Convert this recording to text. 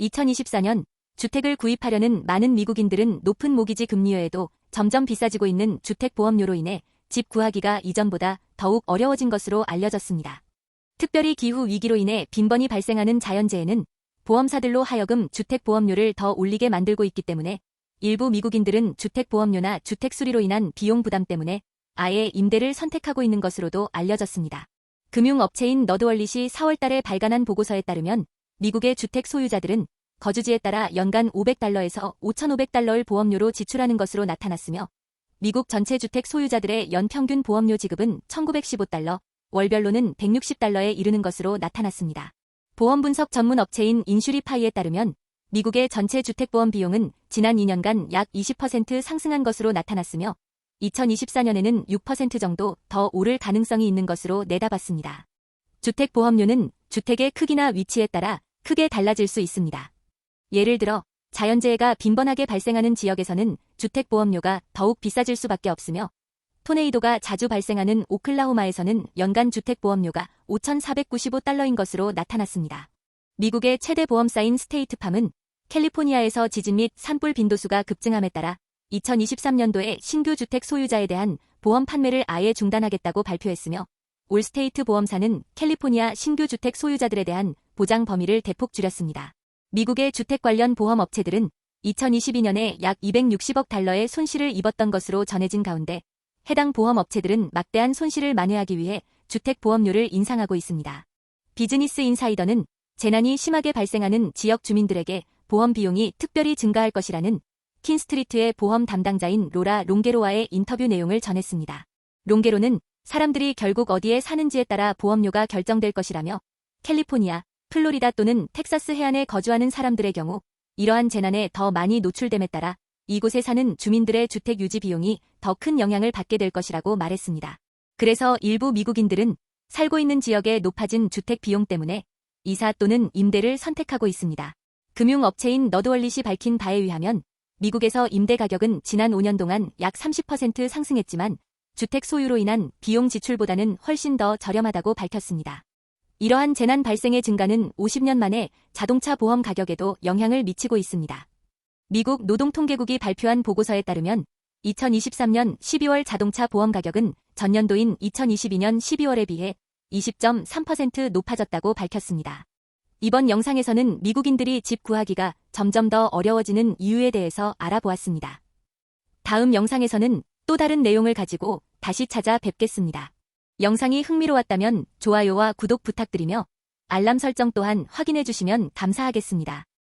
2024년 주택을 구입하려는 많은 미국인들은 높은 모기지 금리여에도 점점 비싸지고 있는 주택보험료로 인해 집 구하기가 이전보다 더욱 어려워진 것으로 알려졌습니다. 특별히 기후 위기로 인해 빈번히 발생하는 자연재해는 보험사들로 하여금 주택보험료를 더 올리게 만들고 있기 때문에 일부 미국인들은 주택보험료나 주택수리로 인한 비용 부담 때문에 아예 임대를 선택하고 있는 것으로도 알려졌습니다. 금융업체인 너드월릿이 4월 달에 발간한 보고서에 따르면 미국의 주택 소유자들은 거주지에 따라 연간 500달러에서 5,500달러를 보험료로 지출하는 것으로 나타났으며 미국 전체 주택 소유자들의 연 평균 보험료 지급은 1,915달러, 월별로는 160달러에 이르는 것으로 나타났습니다. 보험 분석 전문 업체인 인슈리파이에 따르면 미국의 전체 주택보험 비용은 지난 2년간 약 20% 상승한 것으로 나타났으며 2024년에는 6% 정도 더 오를 가능성이 있는 것으로 내다봤습니다. 주택보험료는 주택의 크기나 위치에 따라 크게 달라질 수 있습니다. 예를 들어 자연재해가 빈번하게 발생하는 지역에서는 주택보험료가 더욱 비싸질 수밖에 없으며 토네이도가 자주 발생하는 오클라호마에서는 연간 주택보험료가 5,495달러인 것으로 나타났습니다. 미국의 최대 보험사인 스테이트팜은 캘리포니아에서 지진 및 산불 빈도수가 급증함에 따라 2023년도에 신규 주택 소유자에 대한 보험 판매를 아예 중단하겠다고 발표했으며 올스테이트 보험사는 캘리포니아 신규 주택 소유자들에 대한 보장 범위를 대폭 줄였습니다. 미국의 주택 관련 보험 업체들은 2022년에 약 260억 달러의 손실을 입었던 것으로 전해진 가운데 해당 보험 업체들은 막대한 손실을 만회하기 위해 주택 보험료를 인상하고 있습니다. 비즈니스 인사이더는 재난이 심하게 발생하는 지역 주민들에게 보험 비용이 특별히 증가할 것이라는 킨스트리트의 보험 담당자인 로라 롱게로와의 인터뷰 내용을 전했습니다. 롱게로는 사람들이 결국 어디에 사는지에 따라 보험료가 결정될 것이라며 캘리포니아, 플로리다 또는 텍사스 해안에 거주하는 사람들의 경우 이러한 재난에 더 많이 노출됨에 따라 이곳에 사는 주민들의 주택 유지 비용이 더 큰 영향을 받게 될 것이라고 말했습니다. 그래서 일부 미국인들은 살고 있는 지역의 높아진 주택 비용 때문에 이사 또는 임대를 선택하고 있습니다. 금융업체인 너드월릿이 밝힌 바에 의하면 미국에서 임대 가격은 지난 5년 동안 약 30% 상승했지만 주택 소유로 인한 비용 지출보다는 훨씬 더 저렴하다고 밝혔습니다. 이러한 재난 발생의 증가는 50년 만에 자동차 보험 가격에도 영향을 미치고 있습니다. 미국 노동통계국이 발표한 보고서에 따르면 2023년 12월 자동차 보험 가격은 전년도인 2022년 12월에 비해 20.3% 높아졌다고 밝혔습니다. 이번 영상에서는 미국인들이 집 구하기가 점점 더 어려워지는 이유에 대해서 알아보았습니다. 다음 영상에서는 또 다른 내용을 가지고 다시 찾아뵙겠습니다. 영상이 흥미로웠다면 좋아요와 구독 부탁드리며 알람 설정 또한 확인해 주시면 감사하겠습니다.